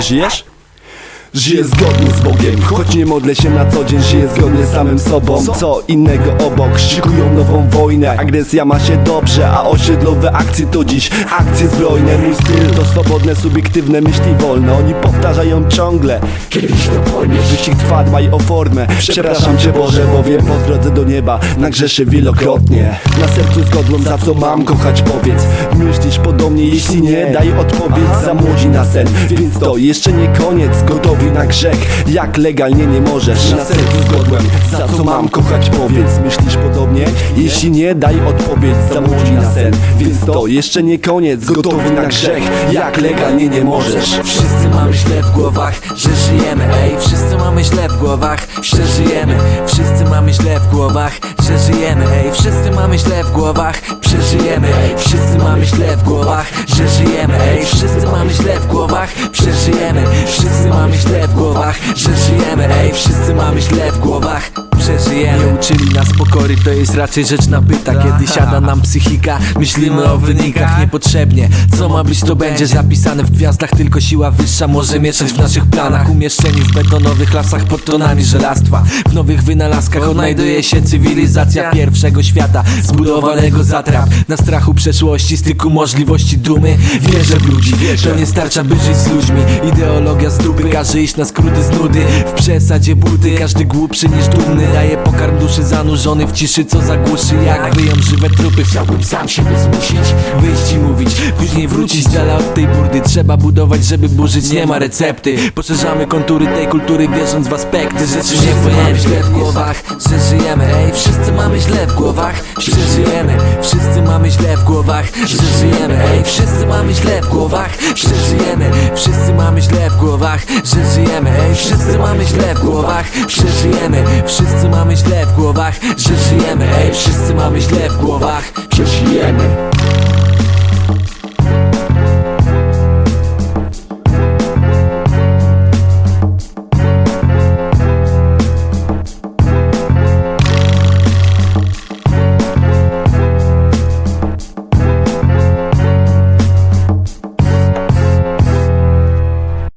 żyjesz? Żyję zgodnie z Bogiem, choć nie modlę się na co dzień Żyję zgodnie z samym sobą, co? Innego obok? Szykują nową wojnę, agresja ma się dobrze A osiedlowe akcje to dziś akcje zbrojne. Mój styl to swobodne, subiektywne myśli wolne Oni powtarzają ciągle, kiedyś to pojmiesz Wyścig trwa, dbaj o formę. Przepraszam Cię Boże, bo wiem po drodze do nieba Nagrzeszę wielokrotnie. Na sercu zgodłem, za co mam kochać powiedz. Myślisz podobnie, jeśli nie, daj odpowiedź. Za młodzi na sen, więc to jeszcze nie koniec. Gotowi na grzech, jak legalnie nie możesz. Na sercu zgodłem, za co mam kochać powiedz. Myślisz podobnie, jeśli nie, daj odpowiedź. Za młodzi na sen, więc to jeszcze nie koniec. Gotowi na grzech, jak legalnie nie możesz. Wszyscy mamy źle w głowach, że żyjemy Ej, wszyscy mamy źle w głowach, że żyjemy. Wszyscy mamy źle w głowach, że żyjemy. Ej, wszyscy mamy źle w głowach, przeżyjemy. Wszyscy mamy źle w głowach, że żyjemy. Ej, wszyscy mamy źle w głowach, przeżyjemy. Wszyscy mamy źle w głowach, że żyjemy. Ej, wszyscy mamy źle w głowach Przeżyjemy. Nie uczyli nas pokory, to jest raczej rzecz nabyta Kiedy siada nam psychika, myślimy o wynikach niepotrzebnie. Co ma być to będzie zapisane w gwiazdach Tylko siła wyższa może mieszać w naszych planach. Umieszczeni w betonowych lasach pod tonami żelastwa. W nowych wynalazkach odnajduje się cywilizacja pierwszego świata Zbudowanego zatrap na strachu przeszłości Styku możliwości dumy. Wierzę w ludzi, to nie starcza by żyć z ludźmi. Ideologia z dupy każe iść na skróty z nudy. W przesadzie buty, każdy głupszy niż dumny Daje pokarm duszy zanurzony w ciszy co zagłuszy Jak wyją żywe trupy. Chciałbym sam siebie zmusić Wyjść i mówić, później wrócić z dala od tej burdy. Trzeba budować, żeby burzyć, nie ma recepty. Poszerzamy kontury tej kultury wierząc w aspekty. Rzeczy nie mamy źle w głowach, że żyjemy. Ej, wszyscy mamy źle w głowach, że żyjemy. Wszyscy mamy źle w głowach, że żyjemy. Ej, wszyscy mamy źle w głowach, że żyjemy Wszyscy mamy źle w głowach, że żyjemy. Ej, wszyscy mamy źle w głowach, że żyjemy. Wszyscy mamy źle w głowach, że żyjemy. Wszyscy mamy źle w głowach, że żyjemy